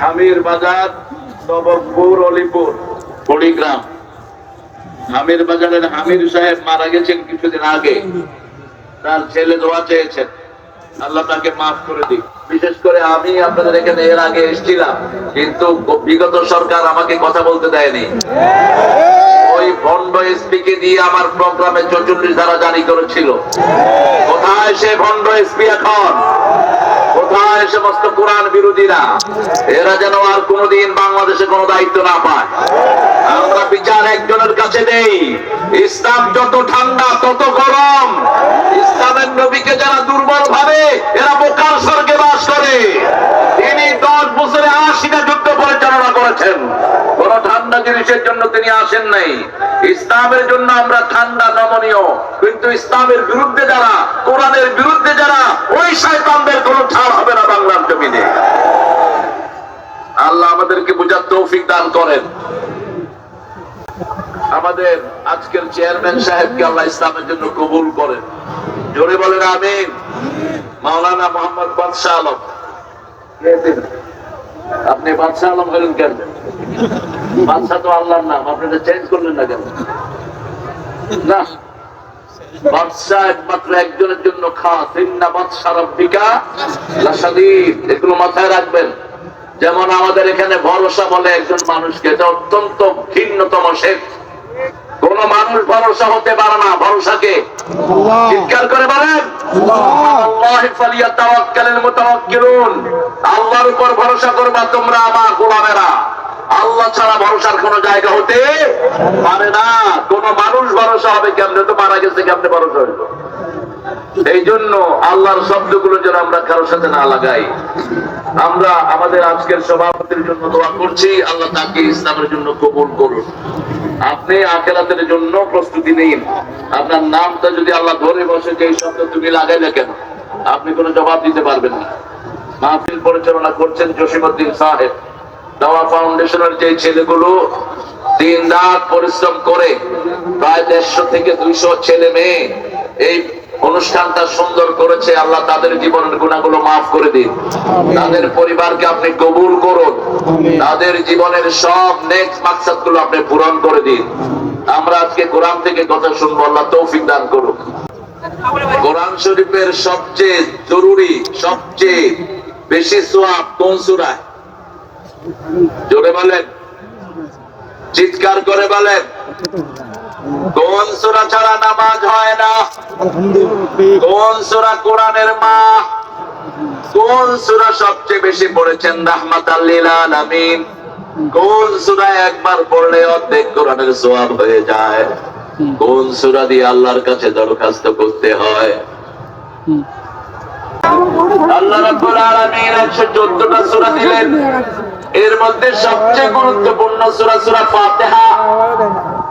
হামির বাজার নবপুর অলিপুর, কুড়িগ্রাম। হামির বাজারের হামির সাহেব মারা গেছেন কিছুদিন আগে। তার ছেলে দোয়া চেয়েছেন। আল্লাহ তাকে মাফ করে দিক। বিশেষ করে আমি আপনাদের এখানে এর আগে এসেছিলাম, কিন্তু বিগত সরকার আমাকে কথা বলতে দেয়নি। ওই ভন্ড এসপি কে দিয়ে আমার প্রোগ্রামে চৌচল্লিশ ধারা জারি করেছিল। কোথায় সে ভন্ড এসপি এখন? কোথায় সমস্ত কোরআন বিরোধীরা, এরা যেন আর কোনোদিন বাংলাদেশে কোনো দায়িত্ব না পায়। আমরা বিচার একজনের কাছে নেই ইসলাম যত ঠান্ডা, তত গরম। ইসলামের নবীকে যারা দুর্বল ভাবে, এরা বোকার স্বর্গে বাস করে। বছরে আশিটা যুদ্ধ পরিচালনা করেছেন। কোন ঠান্ডা জিনিসের জন্য তিনি আসেন নাই। ইসলামের জন্য আমরা ঠান্ডা নমনীয় কিন্তু ইসলামের বিরুদ্ধে যারা, কোরআনের বিরুদ্ধে যারা, ওই শয়তানদের কোনো ছাড় হবে না বাংলার জমিনে। আল্লাহ আমাদেরকে বোঝার তৌফিক দান করেন। আমাদের আজকের চেয়ারম্যান সাহেবকে আল্লাহ ইসলামের জন্য কবুল করেন। জোরে বলেন, আমিন। মাওলানা মোহাম্মদ বাদশাহ আলম? আপনি বাদশাহ আলম হলেন কেন? বাদশাহ তো আল্লাহর নাম, আপনি চেঞ্জ করলেন না কেন? না। যেমন আমাদের এখানে ভরসা বলে একজন মানুষকে এটা অত্যন্ত ভিন্নতম শেখ। কোন মানুষ ভরসা হতে পারে না ভরসাকে চিৎকার করে বলেন আল্লাহর উপর ভরসা করবা তোমরা আমার গোলামেরা। আল্লাহ ছাড়া ভরসার কোন জায়গা হতে পারে না। কোন মানুষ ভরসা হবে কেমনে? তো মারা গেছে কেমনে ভরসা হইল? এই জন্য আল্লাহর শব্দগুলো যেন আমরা কারোর সাথে না লাগাই। আমরা আমাদের আজকের সভাপতির জন্য দোয়া করছি, আল্লাহ তাকে ইসলামের জন্য কবুল করুন। আপনি আখেরাতের জন্য প্রস্তুতি নিন। আপনার নামটা যদি আল্লাহ ধরে বসে যে শব্দ তুমি লাগাইলে কেন? আপনি কোনো জবাব দিতে পারবেন না। মাহফিল পরিচালনা করছেন জসিমুদ্দিন সাহেব। দাওয়া ফাউন্ডেশনের যে ছেলেগুলো দিন রাত পরিশ্রম করে, প্রায় দেড়শো থেকে দুইশো ছেলে মেয়ে এই অনুষ্ঠানটা সুন্দর করেছে আল্লাহ তাদের জীবনের গুণাগুলো মাফ করে দিন। তাদের পরিবারকে আপনি কবুল করুন। তাদের জীবনের সব নেক্সট মাকসাদগুলো আপনি পূরণ করে দিন। আমরা আজকে কোরআন থেকে কথা শুনব আল্লাহ তৌফিক দান করুন কোরআন শরীফের সবচেয়ে জরুরি সবচেয়ে বেশি সোয়াব কোন সুরায়? জোরে বলেন। চিৎকার করে বলেন। কোন সুরা ছাড়া নামাজ হয় না। কোন সুরা কোরআনের মা। কোন সুরা সবচেয়ে বেশি পড়েছেন রাহমাত আলামিন। কোন সুরা একবার পড়লে অর্ধেক কোরআনের সোয়াব হয়ে যায়। কোন সুরা দিয়ে আল্লাহর কাছে দরখাস্ত করতে হয়। আল্লাহ রাব্বুল আলামিন 114টা সূরা দিলেন। এর মধ্যে সবচেয়ে গুরুত্বপূর্ণ সূরা সূরা ফাতিহা।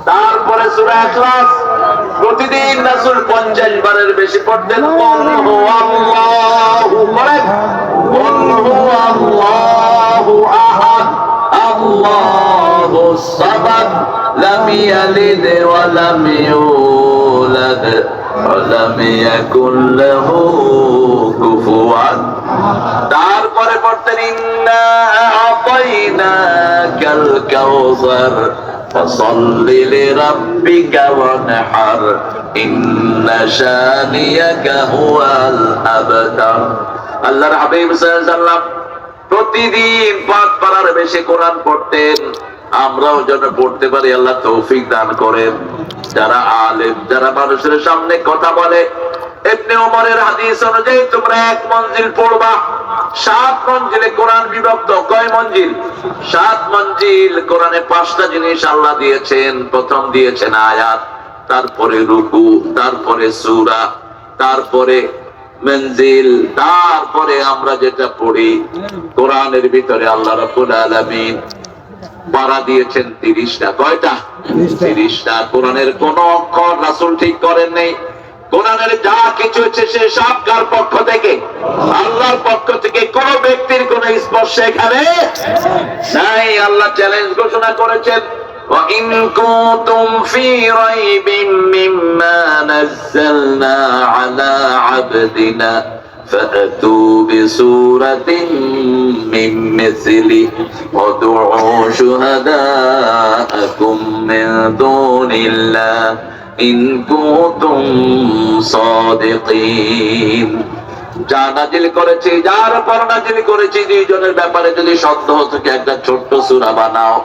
তারপরে সুরা এখলাস প্রতিদিন রাসূল 50 বারের বেশি পড়তেন, কুল হুয়াল্লাহু আহাদ কুল হুয়াল্লাহু আহাদ, আল্লাহু সামাদ, লাম ইয়ালিদ ওয়া লাম ইউলাদ ইয়াকুল লাহু কুফুয়ান। তারপরে পড়তেন, ইন্না আতাইনাকাল কাউসার। فصل لربك وانحر إن شانيك هو الأبتر আল্লাহর হাবিব সাল্লাল্লাহু প্রতিদিন পাঁচ পারার বেশি কোরআন পড়তেন আমরাও যেন পড়তে পারি আল্লাহ তৌফিক দান করেন যারা আলেম যারা মানুষের সামনে কথা বলে এমনি ওমরের হাদিস অনুযায়ী তোমরা এক মঞ্জিল পড়বা, সাত মঞ্জিলে কোরআন বিভক্ত। কয় মঞ্জিল? সাত মঞ্জিল, কোরআনে পাঁচটা জিনিস আল্লাহ দিয়েছেন। প্রথম দিয়েছেন আয়াত, তারপরে রুকু, তারপরে সুরা, তারপরে মঞ্জিল, তারপরে আমরা যেটা পড়ি, কোরআনের ভিতরে আল্লাহ রাব্বুল আলামিন পারা দিয়েছেন তিরিশটা। কয়টা? তিরিশটা। কোরআনের কোন অক্ষর রাসুল ঠিক করেন নেই কোরআনের যা কিছু হচ্ছে সে সব কার পক্ষ থেকে আল্লাহর পক্ষ থেকে কোন ব্যক্তির কোন স্পর্শ এখানে নাই আল্লাহ চ্যালেঞ্জ ঘোষণা করেছেন وإن كنتم في ريب مما نزلنا على عبدنا فأتوا بسورة من مثله وادعوا شهداءكم من دون الله ইন কুতুম সাদিকিন যা নাজিল করেছে যার পর নাজিল করেছে দুইজনের ব্যাপারে যদি সন্দেহ থেকে একটা ছোট্ট সুরা বানাও।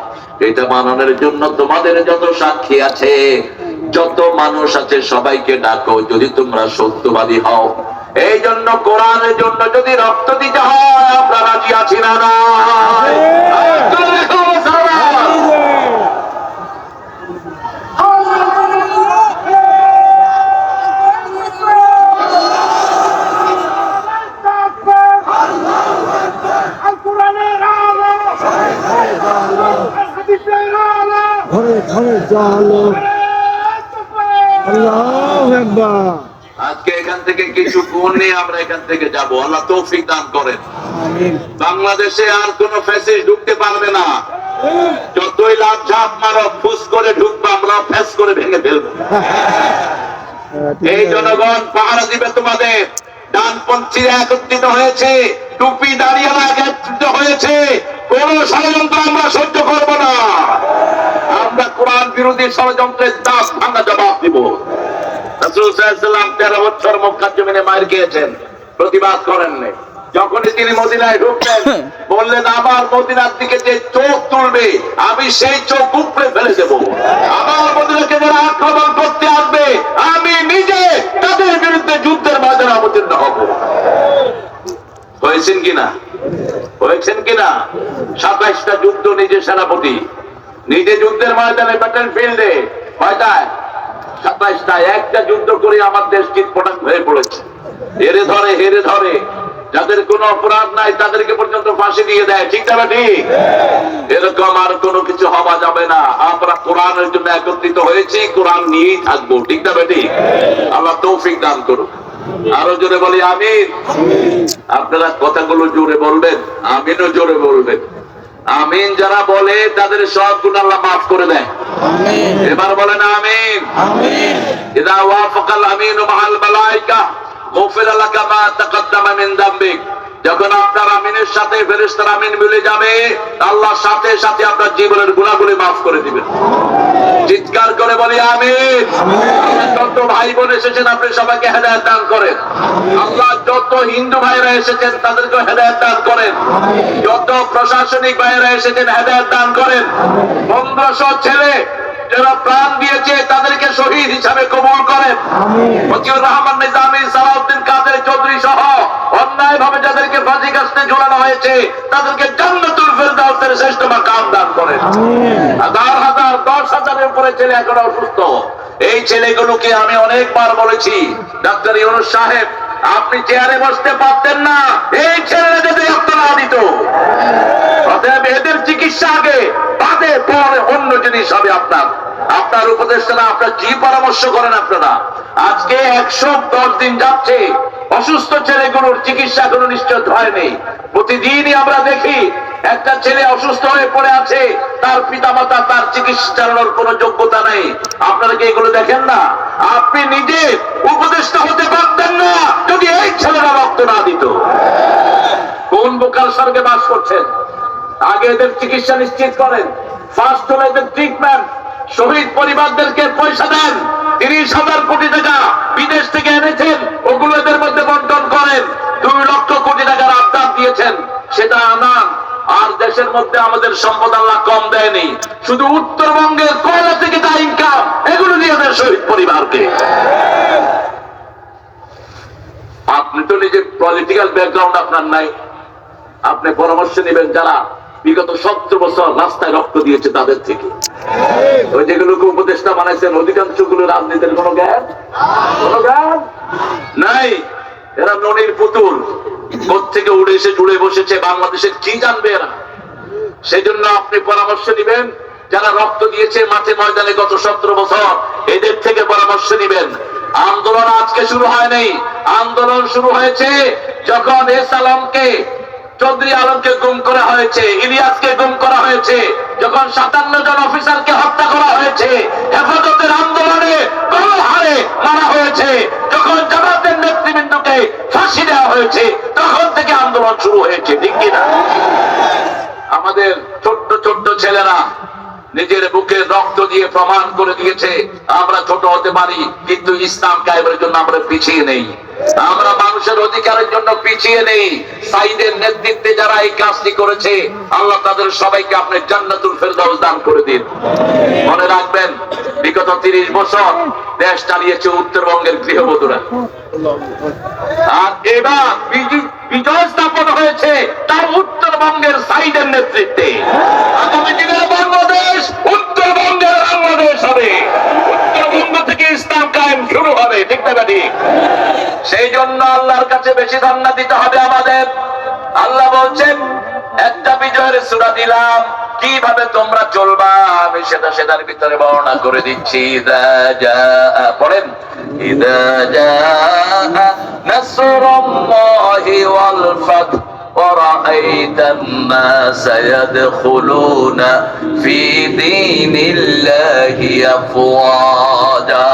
এটা মাননের জন্য তোমাদের যত সাক্ষী আছে যত মানুষ আছে সবাইকে ডাকো যদি তোমরা সত্যবাদী হও। এই জন্য কোরআনের জন্য যদি রক্ত দিতে হয় আমরা রাজি আছি না ঘরে ঘরে চলো আল্লাহ একবার আজকে এখান থেকে কিছু গুণ নিয়ে আমরা এখান থেকে যাব। আল্লাহ তৌফিক দান করেন। বাংলাদেশে আর কোন ঢুকতে পারবে না। যতই লাভ ঝাপ মারো ফুস করে ঢুকবো আমরা ফ্যাস করে ভেঙে ফেলব। এই জনগণ পাহারা দিবে তোমাদের। ডানপন্থীরা একত্রিত হয়েছে টুপি দাঁড়িয়ে একত্রিত হয়েছে। কোন ষড়যন্ত্র আমরা সহ্য করব না। আমরা কোরআন বিরোধী ষড়যন্ত্রের দাস ভাঙা জবাব দিব। রাসূল সাল্লাল্লাহু আলাইহি ওয়াসাল্লাম তেরো বছর মক্কার জমিনে মার খেয়েছেন। প্রতিবাদ করেননি। যখনই তিনি মদিনায় ঢুকলেন বললেন আমার মদিনার দিকে যে চোখ তুলবে আমি সেই চোখ উপড়ে ফেলে দেব। আমার মদিনাকে যারা আক্রমণ করতে আসবে আমি নিজে তাদের বিরুদ্ধে যুদ্ধের বাজারে অবতীর্ণ হব। হয়েছেন কিনা? হয়েছেন কিনা? সাতাইশটা যুদ্ধ নিজে সেনাপতি নিজে যুদ্ধের ময়দানে ব্যাটেল ফিল্ডে কয়টায় সাতাইশটা, একটা যুদ্ধ করে আমার দেশ চিৎপটাং হয়ে পড়েছে। হেরে ধরে হেরে ধরে। যাদের কোনো অপরাধ নাই, তাদেরকে পর্যন্ত ফাঁসি দিয়ে দেয়। ঠিক না ঠিক? এরকম আর কোনো কিছু হওয়া যাবে না। আমরা কোরআনের জন্য একত্রিত হয়েছি, কোরআন নিয়েই থাকব। ঠিক না ঠিক? আল্লাহ তৌফিক দান করুন আরও জোরে বলি, আমিন। আপনারা কথাগুলো জোরে বলবেন, আমিনও জোরে বলবেন। আমিন যারা বলে তাদের সব গুণ আল্লাহ মাফ করে দেয়। এবার বলে না আমিন। ইদা ওয়াফাকাল আমিন মাআল মালাইকা গুফিরা লাকা মা তাকাদ্দামা মিন যামবিক যখন আপনার আমিনের সাথে ফেরেশতার আমিন মিলে যাবে আল্লাহ সাথে সাথে আপনার জীবনের গুনাহগুলি মাফ করে দিবেন। চিৎকার করে বলি আমিন। যত ভাই বোন এসেছেন আপনি সবাইকে হেদায়েত দান করেন। আল্লাহ যত হিন্দু ভাইরা এসেছেন তাদেরকে হেদায়েত দান করেন। যত প্রশাসনিক ভাইরা এসেছেন হেদায়েত দান করেন। পনেরোশো ছেলে যারা প্রাণ দিয়েছে তাদেরকে শহীদ হিসাবে কবুল করেন। মতিউর রহমান নিজামী সালাউদ্দিন কাদের চৌধুরী সহ অন্যায় ভাবে যাদেরকে ফাঁসি কাস্টে ঝোলানো হয়েছে তাদেরকে জান্নাতুল ফেরদাউসের শ্রেষ্ঠ মাকাম দান করেন। হাজার হাজার দশ হাজারের উপরে ছেলে এখন অসুস্থ। এই ছেলেগুলোকে আমি অনেকবার বলেছি ডাক্তার ইউনুস সাহেব আপনি চেয়ারে বসতে পারতেন না। এই ছেলেরা যদি আপনারা দিত। অতএব এদের চিকিৎসা আগে, বাদে পরে অন্য জিনিস হবে আপনার। আপনার উপদেষ্টারা আপনার কি পরামর্শ করেন আপনারা? আজকে একশো দশ দিন যাচ্ছে। অসুস্থ ছেলেগুলোর চিকিৎসা কোনো নিশ্চয় হয়নি। প্রতিদিনই আমরা দেখি একটা ছেলে অসুস্থ হয়ে পড়ে আছে, তার পিতামাতা তার চিকিৎসা চালানোর কোনো যোগ্যতা নেই। আপনারা কি এগুলো দেখেন না? আপনি নিজে উপদেষ্টা হতে পারতেন না, যদি এই ছেলেরা রক্ত না দিত। কোন বোকাল স্বর্গে বাস করছেন? আগে এদের চিকিৎসা নিশ্চিত করেন। ফার্স্ট হলো এদের ট্রিটমেন্ট শহীদ পরিবারদেরকে পয়সা দেন। তিরিশ হাজার কোটি টাকা বিদেশ থেকে এনেছেন। ওগুলো এদের মধ্যে বন্টন করেন। দুই লক্ষ কোটি টাকার আবদার দিয়েছেন, সেটা আনান আর দেশের মধ্যে আমাদের সম্পদ আল্লাহ কম দেয়নি। শুধু উত্তরবঙ্গের কয়লা থেকে যা ইনকাম এগুলো দিয়ে দেন শহীদ পরিবারকে। আপনি তো নিজে পলিটিক্যাল ব্যাকগ্রাউন্ড আপনার নাই। আপনি পরামর্শ নেবেন যারা বিগত সত্তর বছর রাস্তায় রক্ত দিয়েছে তাদের থেকে। ওই যেগুলোকে উপদেষ্টা বানাইছেন অধিকাংশগুলো রাজনীতির কোনো জ্ঞান? কোনো জ্ঞান? নাই। এরা ননির পুতুল। থেকে উড়ে এসে জুড়ে বসেছে বাংলাদেশের কি জানবে এরা? সেই জন্য আপনি পরামর্শ নিবেন, যারা রক্ত দিয়েছে মাঠে ময়দানে গত সতেরো বছর, এদের থেকে পরামর্শ নিবেন। আন্দোলন আজকে শুরু হয়নি। আন্দোলন শুরু হয়েছে যখন এ আলমকে চৌধুরী আলমকে গুম করা হয়েছে, ইলিয়াসকে গুম করা হয়েছে, যখন সাতান্ন জন অফিসারকে হত্যা করা হয়েছে, হেফাজতের আন্দোলনে হারে মারা হয়েছে, যখন জামাতের নেতৃবৃন্দকে ফাঁসি দেওয়া হয়েছে, তখন থেকে আন্দোলন শুরু হয়েছে, ঠিক কিনা? আমাদের ছোট্ট ছোট্ট ছেলেরা নিজের বুকে রক্ত দিয়ে প্রমাণ করে দিয়েছে, আমরা ছোট হতে পারি, কিন্তু ইসলাম কায়েমের জন্য আমরা পিছিয়ে নেই। আমরা মানুষের অধিকারের জন্য পিছিয়ে নেই। সাইদের নেতৃত্বে যারা এই কাজটি করেছে, আল্লাহ তাদের সবাইকে আপনি জান্নাতুল ফেরদাউস দান করে দিন। মনে রাখবেন, বিগত তিরিশ বছর দেশ চালিয়েছে উত্তরবঙ্গের গৃহবধূরা। আর এবার বিজি- বিজয় স্থাপন হয়েছে তার উত্তরবঙ্গের সাইডের নেতৃত্বে। আগামী দিনের বাংলাদেশ উত্তরবঙ্গের বাংলাদেশ হবে উত্তরবঙ্গ থেকে ইসলাম কায়েম শুরু হবে ঠিক না ঠিক সেই জন্য আল্লাহর কাছে বেশি ধন্যা দিতে হবে আমাদের আল্লাহ বলছেন একটা বিজয়ের সুরা দিলাম কিভাবে তোমরা চলবা আমি সেটা সেটার ভিতরে বর্ণনা করে দিচ্ছি ইদা জা- পড়েন ইদা জা নাসরুল্লাহি ওয়াল ফাতহ ورأيت الناس يدخلون في دين الله أفواجا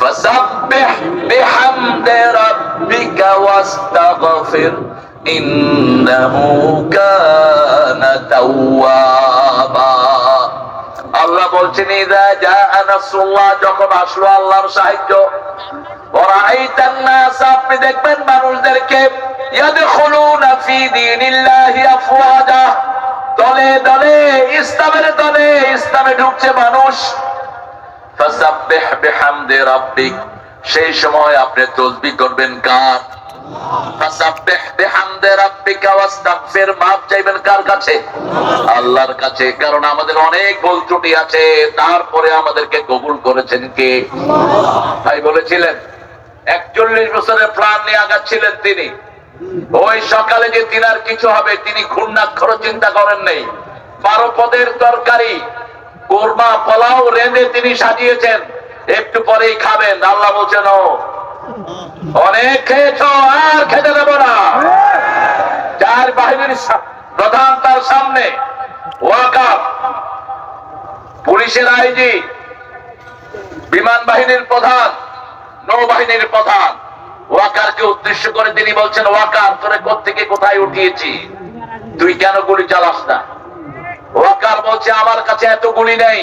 فسبح بحمد ربك واستغفر إنه كان توابا আল্লাহ বলছেন ইদা জা নাসরুল্লাহ যখন আসলো আল্লাহর সাহায্য ওরাইতান নাস আপনি দেখবেন মানুষদেরকে ইয়াদখুলুনা ফি দীনিল্লাহি আফওয়াজা দলে দলে ইসলামের দলে ইসলামে ঢুকছে মানুষ ফাসাব্বিহ বিহামদি রাব্বিক সেই সময় আপনি তসবিহ করবেন কার? আল্লাহর কাছে, কারণ আমাদের অনেক ভুল ত্রুটি আছে, তারপরে আমাদেরকে কবুল করেছেন কে? বলেছিলেন, একচল্লিশ বছরের প্ল্যান নিয়ে আগাচ্ছিলেন তিনি। ওই সকালে যে তিনার কিছু হবে, তিনি ঘূর্ণাক্ষর চিন্তা করেন নেই। বারো পদের তরকারি কোরমা পোলাও রেঁধে তিনি সাজিয়েছেন। একটু পরেই খাবেন। আল্লাহ বলছেন অনেক খেয়েছ, আর খেতে দেবো না। চার বাহিনীর প্রধান তার সামনে পুলিশের আইজি, বিমান বাহিনীর প্রধান, নৌবাহিনীর প্রধান ওয়াকারকে উদ্দেশ্য করে তিনি বলছেন ওয়াকার তোরে থেকে কোথায় উঠিয়েছি? তুই কেন গুলি চালাস না? ওয়াকার বলছে, আমার কাছে এত গুলি নেই।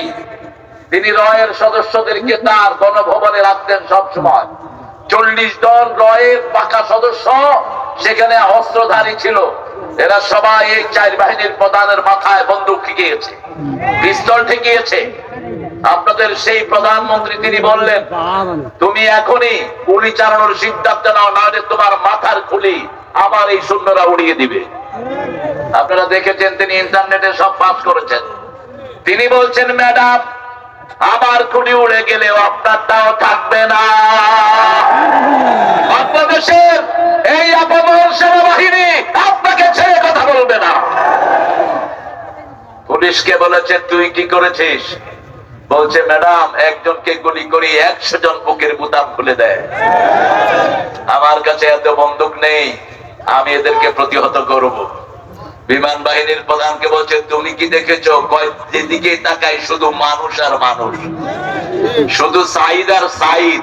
তিনি রয়ের সদস্যদেরকে তার গণভবনে রাখতেন সব সময় চল্লিশ জন রয়ের পাকা সদস্য, সেখানে অস্ত্রধারী ছিল। এরা সবাই এই চার বাহিনীর প্রধানের মাথায় বন্দুক ঠেকিয়েছে, পিস্তল ঠেকিয়েছে। আপনাদের সেই প্রধানমন্ত্রী তিনি বললেন, তুমি এখনই গুলি চালানোর সিদ্ধান্ত নাও, নাহলে তোমার মাথার খুলি আবার এই সৈন্যরা উড়িয়ে দিবে। আপনারা দেখেছেন তিনি ইন্টারনেটে সব পাস করেছেন। তিনি বলছেন, ম্যাডাম আবার খুলি উড়ে গেলেও আপনারটাও থাকবে না। বাংলাদেশের এই আপামর সেনাবাহিনী আপনাকে ছেড়ে কথা বলবে না। পুলিশকে বলেছে, তুই কি করেছিস? বলছে, ম্যাডাম, একজনকে গুলি করি, একশো জন বুকের বুতাম খুলে দেয়। আমার কাছে এত বন্দুক নেই আমি এদেরকে প্রতিহত করব। বিমান বাহিনীর প্রধানকে বলছে, তুমি কি দেখেছ? যেদিকে তাকাই শুধু মানুষ আর মানুষ। শুধু সাইদ আর সাইদ।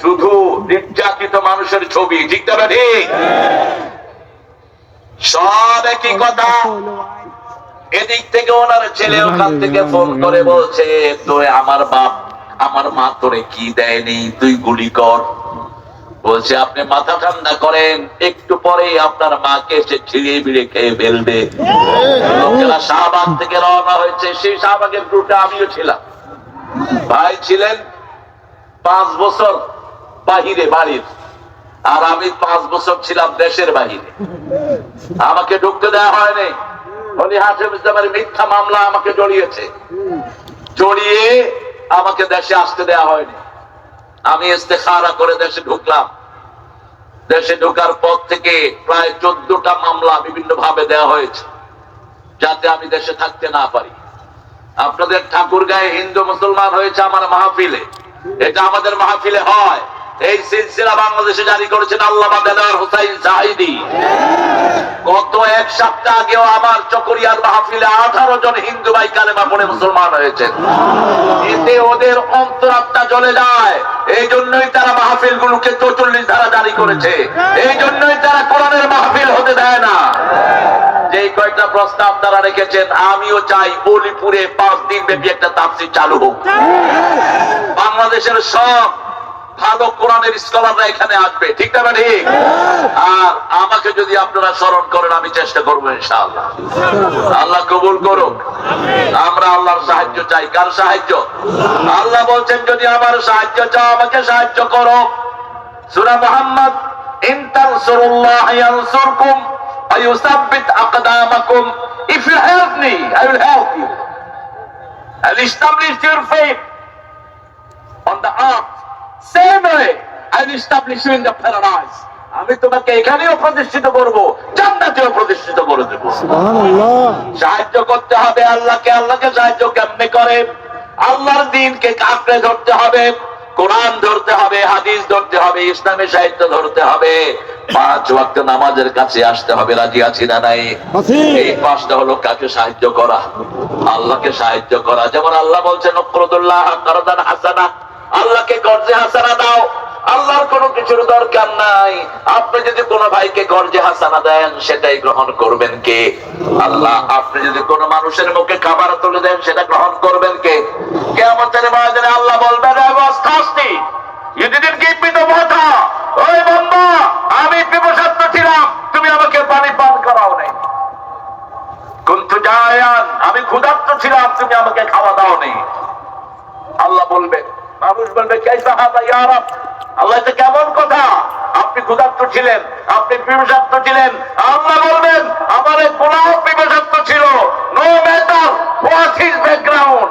শুধু নির্যাতিত মানুষের ছবি, ঠিক তবে ঠিক সব একই কথা। এদিক থেকে ওনার ছেলে ওখান থেকে ফোন করে বলছে তুই আমার বাপ, আমার মা তোরে কি দেয়নি? তুই গুলি কর। বলছে, আপনি মাথা ঠান্ডা করেন, একটু পরে আপনার মাকে সে ছিঁড়ে বিড়ে খেয়ে ফেলবে। লোকেরা শাহবাগ থেকে রওনা হয়েছে, সেই শাহবাগের গ্রুপে আমিও ছিলাম। ভাই ছিলেন পাঁচ বছর বাহিরে বাড়ির, আর আমি পাঁচ বছর ছিলাম দেশের বাহিরে। আমাকে ঢুকতে দেওয়া হয়নি। হলি হাসিম ইসলামের মিথ্যা মামলা আমাকে জড়িয়েছে। জড়িয়ে আমাকে দেশে আসতে দেওয়া হয়নি। আমি ইস্তেখারা করে দেশে ঢুকলাম। দেশে ঢোকার পর থেকে প্রায় চোদ্দটা মামলা বিভিন্ন ভাবে দেওয়া হয়েছে, যাতে আমি দেশে থাকতে না পারি। আপনাদের ঠাকুর গায়ে হিন্দু মুসলমান হয়েছে আমার মাহফিলে। এটা আমাদের মাহফিলে হয়। এই সিলসিলা বাংলাদেশে জারি করেছেন আল্লামা দেলার হোসাইন জাহিদি। গত এক সপ্তাহ আগেও আমার চকরিয়ার মাহফিলে আঠারো জন হিন্দু ভাই কালেমা পড়ে মুসলমান হয়েছে এতে ওদের অন্তরাত্মা জ্বলে যায়। এই জন্যই তারা মাহফিল গুলোকে চৌচল্লিশ ধারা জারি করেছে। এই জন্যই তারা কোরআনের মাহফিল হতে দেয় না। যে কয়েকটা প্রস্তাব তারা রেখেছেন, আমিও চাই অলিপুরে পাঁচ দিন ব্যাপী একটা তাপসি চালু হোক। বাংলাদেশের সব ভালো কোরআনের স্কলাররা এখানে আসবে। ঠিক না ঠিক। আর আমাকে যদি আপনারা স্মরণ করেন আমি চেষ্টা করব ইনশাআল্লাহ। আল্লাহ কবুল করুক। আমরা আল্লাহর সাহায্য চাই। কার সাহায্য? আল্লাহ বলছেন যদি আমার সাহায্য চাও আমাকে সাহায্য করো। সূরা মুহাম্মদ ইন তানসুরুল্লাহ ইয়ানসুরকুম ওয়া ইউসাব্বিত আকদামাকুম। If you help me i will help you. And establish your faith on the earth. The paradise. আমি তোমাকে এখানেও প্রতিষ্ঠিত করব জান্নাতেও প্রতিষ্ঠিত করে দেবো। সুবহানাল্লাহ। সাহায্য করতে হবে আল্লাহকে আল্লাহকে সাহায্য কেমনে করে? আল্লাহর দিনকে কাঁকড়ে ধরতে হবে? কোরআন ধরতে হবে হাদিস ধরতে হবে ইসলামী সাহিত্য ধরতে হবে। পাঁচ ওয়াক্ত নামাজের কাছে আসতে হবে রাজি আছি না নাই? এই পাঁচটা হলো কাকে সাহায্য করা? আল্লাহকে সাহায্য করা। যেমন আল্লাহ বলছেন নকরদুল্লাহ করদান হাসানা। আল্লাহকে গর্জে হাসানা দাও। আল্লাহর কোনো কিছুর দরকার নাই। আপনি যদি কোনো ভাইকে গর্জে হাসানা দেন, সেটাই গ্রহণ করবেন কে? আল্লাহ, আপনি যদি কোনো মানুষের মুখে খাবার তুলে দেন, সেটা গ্রহণ করবেন কে? কেমতের ময়দানে আল্লাহ বলবেন. ওই আমি পিপাসার্থ ছিলাম। তুমি আমাকে পানি পান করাও নাই। কুন্তু জায়ান, আমি ক্ষুধার্ত ছিলাম, তুমি আমাকে খাওয়া দাও নেই। আল্লাহ বলবে মানুষ বলবে আল্লাহ এটা কেমন কথা? আপনি ক্ষুধার্ত ছিলেন, আপনি পিপাসার্থ ছিলেন। আল্লাহ বলবেন, আমার গোলাপ পিপাসার্থ ছিল। No matter what his background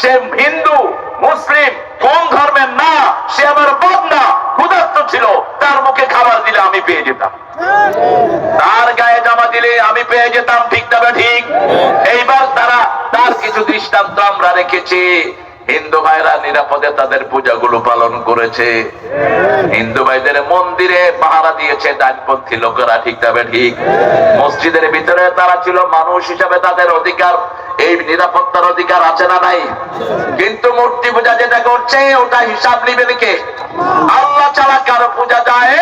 সে হিন্দু, মুসলিম, কোন ধর্মের না, সে আমার বদনা ক্ষুধার্ত ছিল। তার মুখে খাবার দিলে আমি পেয়ে যেতাম। তার গায়ে জামা দিলে আমি পেয়ে যেতাম, ঠিক তবে ঠিক? এইবার তারা, তার কিছু দৃষ্টান্ত আমরা রেখেছি। হিন্দু ভাইরা নিরাপদে তাদের পূজাগুলো পালন করেছে। হিন্দু ভাইদের মন্দিরে পাহারা দিয়েছে ডানপন্থী লোকেরা, ঠিক তবে ঠিক। মসজিদের ভিতরে তারা ছিল মানুষ হিসাবে তাদের অধিকার, এই নিরাপত্তার অধিকার আছে না নাই? কিন্তু মূর্তি পূজা যেটা করছে, ওটা হিসাব নিবেন কে? আল্লাহ ছাড়া কারও পূজা যায়?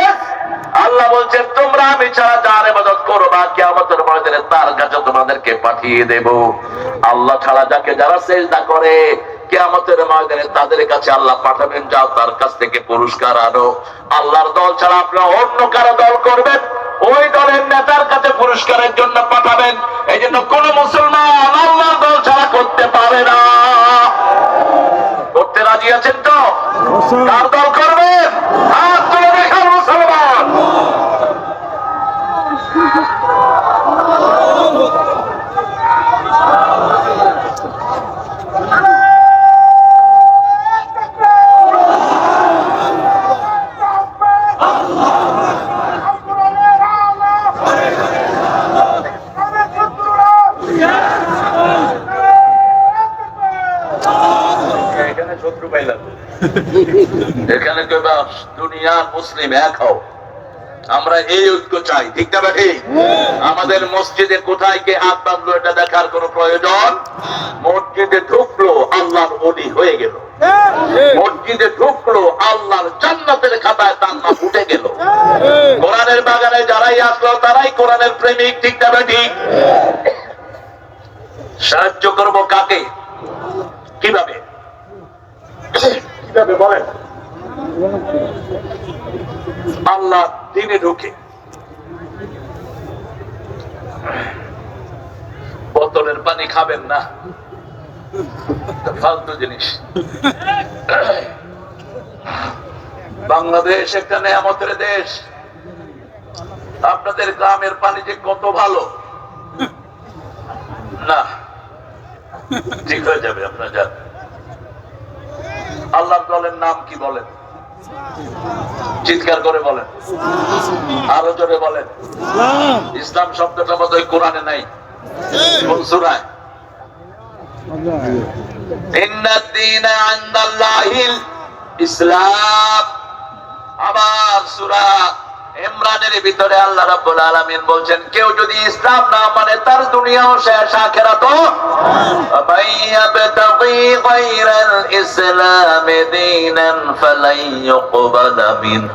আল্লাহ বলছেন, তোমরা আমি ছাড়া যার ইবাদত করো বা কিয়ামতের ময়দানে তার কাছে তোমাদেরকে পাঠিয়ে দেব। আল্লাহ ছাড়া যাকে যারা সেজদা করে কিয়ামতের ময়দানে তাদের কাছে আল্লাহ পাঠাবেন যাও তার কাছ থেকে পুরস্কার আনো। আল্লাহর দল ছাড়া আপনারা অন্য কারও দল করবেন। ওই দলের নেতার কাছে পুরস্কারের জন্য পাঠাবেন। এই জন্য কোন মুসলমান আল্লাহর দল ছাড়া করতে পারে না। করতে রাজি আছেন তো। কার দল করবেন? হাত তুলে দেখান মুসলমান। এখানে কইবা দুনিয়া মুসলিম এক হও। আমরা এই ঐক্য চাই ঠিক না ঠিক আমাদের মসজিদে কোথায় কে হাত বাঁধলো এটা দেখার কোনো প্রয়োজন? মসজিদে ঢুকলো আল্লাহর অলি হয়ে গেল। মসজিদে ঢুকলো আল্লাহর জান্নাতের খাতায় তার নাম উঠে গেল। কোরআনের বাগানে যারাই আসলো তারাই কোরআনের প্রেমিক ঠিক না ঠিক সাহায্য করব কাকে? কীভাবে? কীভাবে বলেন। আল্লাহ দিনে ঢুকে। বোতলের পানি খাবেন না। ফালতু জিনিস। বাংলাদেশ একটা নেয়ামতের দেশ। আপনাদের গ্রামের পানি যে কত ভালো। না। ঠিক হয়ে যাবে আপনার যান আল্লাহ দলের নাম কি বলেন? চিৎকার করে বলেন। আরও জোরে বলেন। ইসলাম শব্দটা হয় কোরআনে নাই। সূরায়? ইসলাম আবার সূরা ইমরানের ভিতরে আল্লাহ রাব্বুল আলামিন বলছেন কেউ যদি ইসলাম না মানে তার দুনিয়াও শেষ আখিরাতও ومن يبتغي غير الإسلام دينا فلن يقبل منه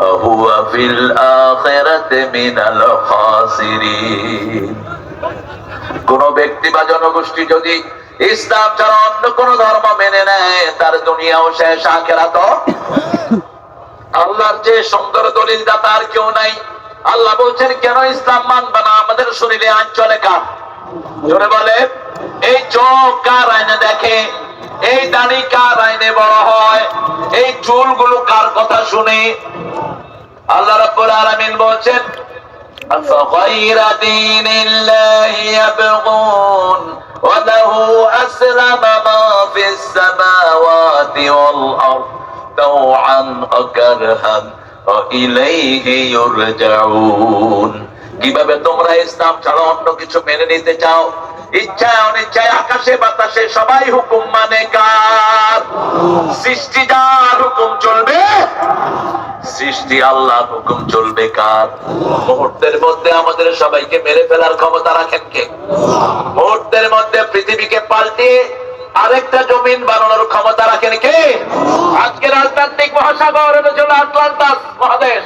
وهو في الآخرة من الخاسرين কোন ব্যক্তি বা জনগোষ্ঠী যদি ইসলাম ছাড়া অন্য কোন ধর্ম মেনে নেয় তার দুনিয়াও শেষ আখেরাত আল্লাহর যে সুন্দর দলিল দাতা আর কেউ নাই আল্লাহ বলছেন কেন ইসলাম মানবে না আমাদের শরীরে আঞ্চলে কার জোরে বলে এই চোখ কার আইনে দেখে এই দাড়ি কার আইনে বড় হয় এই চুলগুলো কার কথা শুনে আল্লাহ রাব্বুল আলামিন বলছেন أفغير دين الله يبغون وله أسلم ما في السماوات والأرض طوعا وكرها وإليه يرجعون কিভাবে তোমরা ইসলাম ছাড়া অন্য কিছু মেনে নিতে চাও ইচ্ছায় অনিচ্ছায় আকাশে বাতাসে সবাই হুকুম মানে কার সৃষ্টি যার হুকুম চলবে সৃষ্টি আল্লাহ হুকুম চলবে কার মুহূর্তের মধ্যে আমাদের সবাইকে মেরে ফেলার ক্ষমতা রাখেন কে মুহূর্তের মধ্যে পৃথিবীকে পাল্টে আরেকটা জমিন বানানোর ক্ষমতা রাখেন কে? আজকে রাজনৈতিক মহাসাগর, এটা আটলান্টাস মহাদেশ।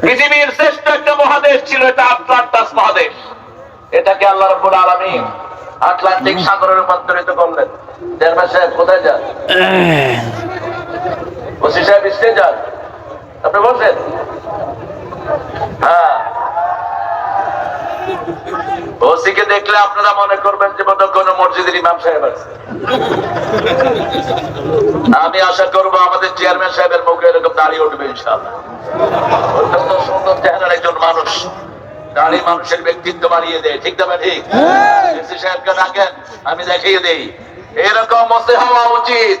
পৃথিবীর শ্রেষ্ঠ একটা মহাদেশ ছিল, এটা আটলান্টাস মহাদেশ। এটাকে আল্লাহ রব্বুল আলামিন আটলান্টিক সাগরে রূপান্তরিত করলেন। চেয়ারম্যান সাহেব কোথায় যান? ওসি সাহেব স্টে যান। আপনি বলছেন হ্যাঁ। ওসিকে দেখলে আপনারা মনে করবেন যে বোধহয় কোন মসজিদের ইমাম সাহেব আছে। আমি আশা করব আমাদের চেয়ারম্যান সাহেবের মুখে এরকম দাঁড়িয়ে উঠবে ইনশাআল্লাহ। অত্যন্ত সুন্দর চেহারার একজন মানুষ। দাঁড়ি মানুষের ব্যক্তিত্ব বাড়িয়ে দেয়। ঠিক না ঠিক। সাহেবকে ডাকেন আমি দেখিয়ে দেই। এরকম হওয়া উচিত।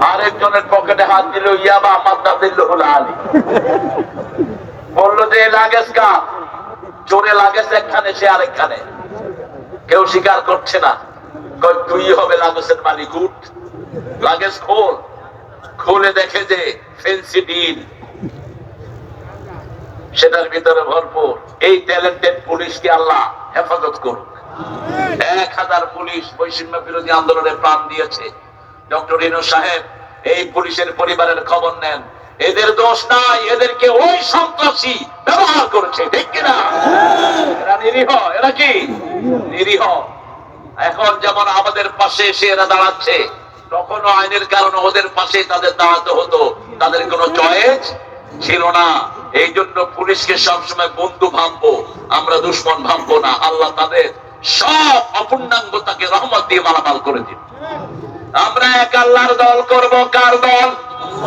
আরেকজনের পকেটে হাত দিল ইয়াবা মাদ্দাদিল্লাহুল আলী। বলল যে লাগেজ কা চোরে লাগেজ, একখানে সে আরেকখানে। কেউ স্বীকার করছে না। তুই হবে লাগেজের মালিক, উঠ। লাগেজ খোল। খুলে দেখে যে, ফেন্সি ডিল। সেটার ভিতরে ভরপুর। এই ট্যালেন্টেড পুলিশকে আল্লাহ হেফাজত করুক। এক হাজার পুলিশ বৈষম্য বিরোধী আন্দোলনে প্রাণ দিয়েছে। ডক্টর ইনু সাহেব, এই পুলিশের পরিবারের খবর নেন। এদের দোষ নাই, এদেরকে ওই সন্ত্রাসী ব্যবহার করেছে, ঠিক কিনা? এরা নিরীহ, এরা কি? নিরীহ। এখন যেমন আমাদের পাশে এসে এরা দাঁড়াচ্ছে, তখনও আইনের কারণে ওদের পাশে তাদের দাঁড়াতে হতো। তাদের কোনো চয়েস ছিল না। এই জন্য পুলিশকে সবসময় বন্ধু ভাববো, আমরা দুশ্মন ভাববো না। আল্লাহ তাদের সব অপূর্ণাঙ্গতাকে রহমত দিয়ে মালামাল করে দিন। আমরা এক আল্লাহর দল করব কার দল?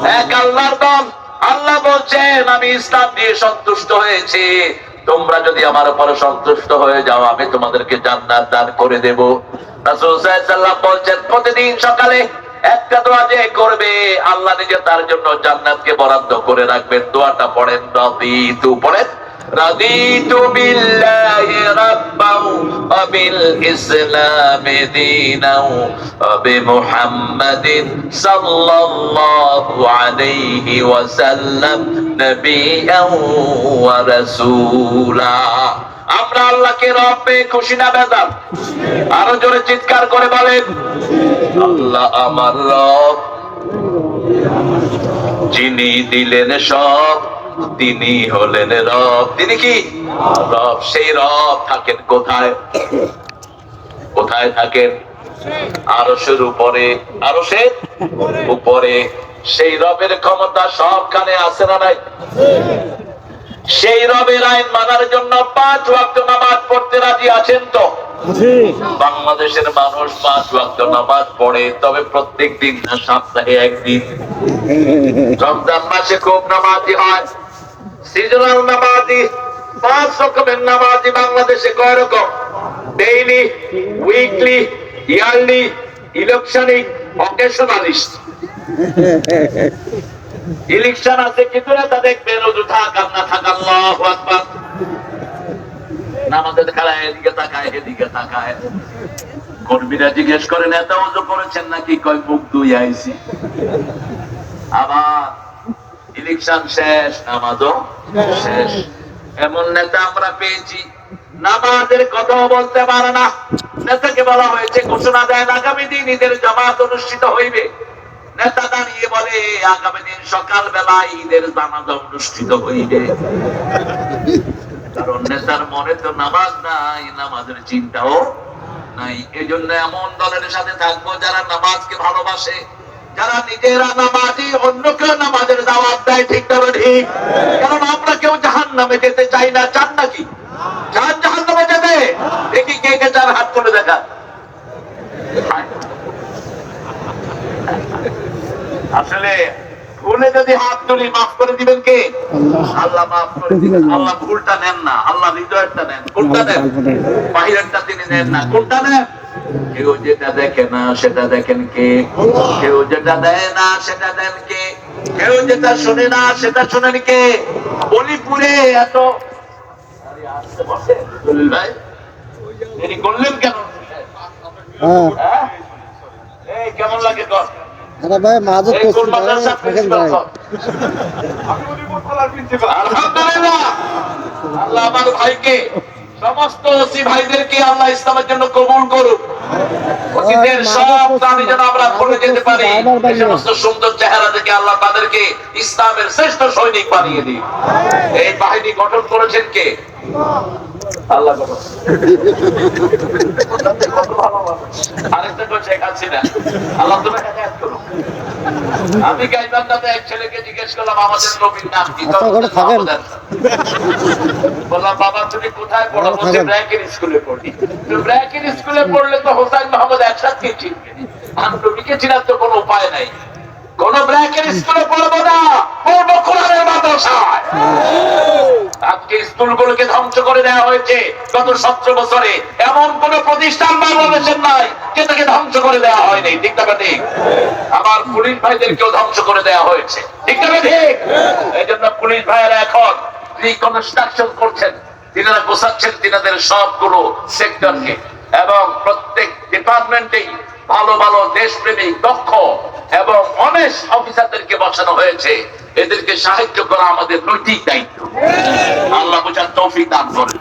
এক আল্লাহর দল। আল্লাহ বলছেন, আমি ইসলাম দিয়ে সন্তুষ্ট হয়েছি। তোমরা যদি আমার উপরে সন্তুষ্ট হয়ে যাও, আমি তোমাদেরকে জান্নাত দান করে দেব। রাসূল বলছেন, প্রতিদিন সকালে একটা দোয়া যে করবে, আল্লাহ নিজে তার জন্য জান্নাতকে বরাদ্দ করে রাখবেন। দোয়াটা পড়েন রাদিতু পড়েন। رضيت بالله ربا وبالإسلام دينا وبمحمد صلى الله عليه وسلم نبيا ورسولا আমরা আল্লাহকে রবে খুশি না বেজার আরো জোরে চিৎকার করে বলেন আল্লাহ আমার রব যিনি দিলেন সব তিনি হলেন রব। তিনি কি? রব। সেই রব থাকেন কোথায়? কোথায় থাকেন? আরশের উপরে। আরশের উপরে। সেই রবের ক্ষমতা সবখানে আছে না নাই? সেই রবের আইন মানার জন্য পাঁচ ওয়াক্ত নামাজ পড়তে রাজি আছেন তো? বাংলাদেশের মানুষ পাঁচ ওয়াক্ত নামাজ পড়ে, তবে প্রত্যেক দিন না, সপ্তাহে একদিন। রমজান মাসে খুব নামাজি হয়। সিজনাল নামাজি, পাঁচ রকমের নামাজি বাংলাদেশে কয় রকম? ডেইলি, উইকলি, ইয়ারলি, ইলেকশনিক, অকেশনালিস্ট। ইলেকশন আছে নেতা দেখবেন ওজু না নামাজের খেলা এদিকে তাকায় এদিকে তাকায়। কর্মীরা জিজ্ঞেস করে, নেতা ওজু করেছেন নাকি? কয় মুখ দুই আইছি। আবার ইলেকশন শেষ, নামাজও এমন নেতা আমরা পেয়েছি। নামাজের কথাও বলতে পারে না। নেতাকে বলা হয়েছে, ঘোষণা দেন আগামী দিন ঈদের জামাত অনুষ্ঠিত হইবে। নেতা দাঁড়িয়ে বলে, আগামী দিন সকাল বেলায় ঈদের জানাজা অনুষ্ঠিত হইবে। কারণ নেতার মনে তো নামাজ নাই, নামাজের চিন্তাও নাই। এই জন্য এমন দলের সাথে থাকব যারা নামাজকে ভালোবাসে। যারা নিজেরা নামাজি অন্যকে নামাজের দাওয়াত দেয় ঠিক তবে ঠিক? কারণ আমরা কেউ জাহান নামে যেতে চাই না চান নাকি? চান জাহান নামে যেতে? দেখি কে কে চার হাত তুলে দেখা। আসলে ভুলে যদি হাত তুলি মাফ করে দিবেন কে? আল্লাহ আল্লাহ মাফ করে দিবেন। আল্লাহ। ভুলটা নেন না আল্লাহ হৃদয়েরটা নেন। কোনটা নেন? বাহিরেরটা তিনি নেন না। কোনটা নেন? কেউ যেটা দেখে না সেটা দেখেন কে? কেউ যেটা দেয় না সেটা দেন কে? কেউ যেটা শুনে না সেটা শুনেন কে? বলিপুরে এত ভাই। করলেন কেন? হ্যাঁ। হ্যাঁ? এই কেমন লাগে কর আরে ভাই মাদক করছি ভাই মাদ্রাসা থাকেন ভাই। আলহামদুলিল্লাহ। আল্লাহ আমার ভাইকে। সমস্ত ওসি ভাইদেরকে আল্লাহ ইসলামের জন্য কবুল করুক। অতীতের সব দাবি যেন আমরা করে যেতে পারি এই সমস্ত সুন্দর চেহারা থেকে আল্লাহ তাদেরকে ইসলামের শ্রেষ্ঠ সৈনিক বানিয়ে দিই এই বাহিনী গঠন করেছেন কে? আল্লাহ আরেকটা শেখ হাসিনা আল্লাহ তুমি হেদায়েত আমি গাইবান্ধাতে এক ছেলেকে জিজ্ঞেস করলাম আমাদের নবীর নাম কি? ওখানে থাকেন। বললাম বাবা তুমি কোথায় পড়ো? ওখানে ব্র্যাকের স্কুলে পড়ি। তো ব্র্যাকের স্কুলে পড়লে তো হোসাইন মোহাম্মদ একসাথে চিনবে। আর নবীকে চিনার তো কোনো উপায় নাই। কোন ব্র্যাকের স্কুলে পড়ব না, পড়ব কোরআনের মাদ্রাসায়। আজকে স্কুলগুলোকে ধ্বংস করে দেওয়া হয়েছে গত সতেরো বছরে। এমন কোন প্রতিষ্ঠান বাংলাদেশের নাই যেটাকে ধ্বংস করে দেওয়া হয়নি, ঠিক না ঠিক আবার পুলিশ ভাইদেরকেও ধ্বংস করে দেওয়া হয়েছে, ঠিক না ঠিক এই জন্য পুলিশ ভাইয়েরা এখন রিকনস্ট্রাকশন করছেন। তিনারা গোছাচ্ছেন তিনাদের সবগুলো সেক্টরকে এবং প্রত্যেক ডিপার্টমেন্টেই ভালো ভালো দেশপ্রেমিক, দক্ষ এবং অনেক অফিসারদেরকে বসানো হয়েছে। এদেরকে সাহায্য করা আমাদের নৈতিক দায়িত্ব। আল্লাহ বোঝার তৌফিক দান করেন।